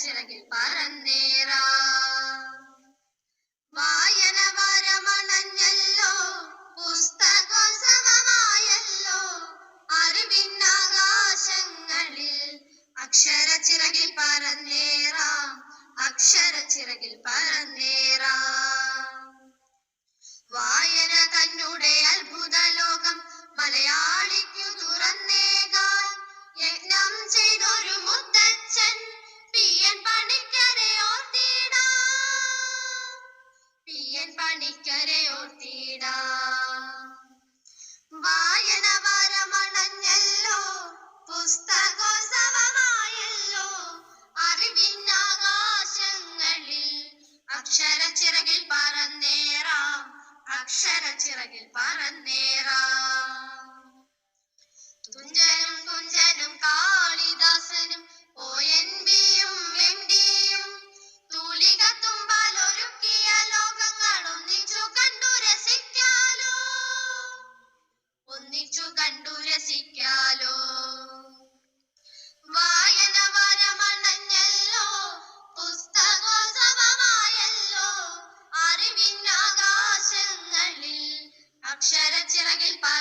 ചിറകിൽ പറന്നേറാ. വായന വരമണഞ്ഞല്ലോ പുസ്തകോത്സവമായല്ലോ അറിവിൻ ആകാശങ്ങളിൽ അക്ഷര ചിറകിൽ പറന്നേ c'è അക്ഷര ചിറകിൽ പറന്നേറാം അക്ഷര